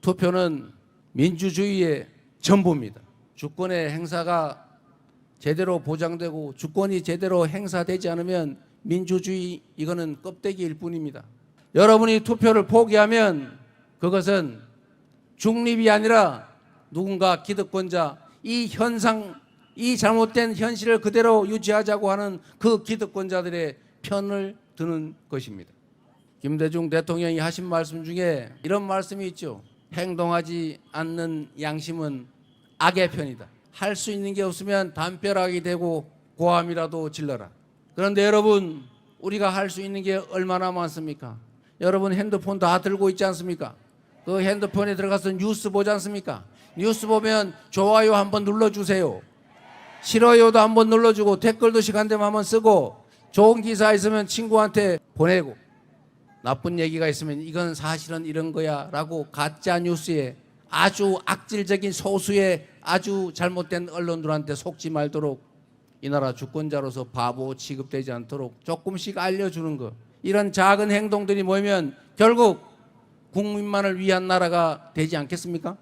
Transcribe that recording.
투표는 민주주의의 전부입니다. 주권의 행사가 제대로 보장되고 주권이 제대로 행사되지 않으면 민주주의 이거는 껍데기일 뿐입니다. 여러분이 투표를 포기하면 그것은 중립이 아니라 누군가 기득권자 이 현상 이 잘못된 현실을 그대로 유지하자고 하는 그 기득권자들의 편을 드는 것입니다. 김대중 대통령이 하신 말씀 중에 이런 말씀이 있죠. 행동하지 않는 양심은 악의 편이다. 할 수 있는 게 없으면 담벼락이 되고 고함이라도 질러라. 그런데 여러분 우리가 할 수 있는 게 얼마나 많습니까? 여러분 핸드폰 다 들고 있지 않습니까? 그 핸드폰에 들어가서 뉴스 보지 않습니까? 뉴스 보면 좋아요 한번 눌러주세요. 싫어요도 한번 눌러주고 댓글도 시간 되면 한번 쓰고 좋은 기사 있으면 친구한테 보내고 나쁜 얘기가 있으면 이건 사실은 이런 거야 라고 가짜 뉴스에 아주 악질적인 소수의 아주 잘못된 언론들한테 속지 말도록 이 나라 주권자로서 바보 취급되지 않도록 조금씩 알려주는 것 이런 작은 행동들이 모이면 결국 국민만을 위한 나라가 되지 않겠습니까?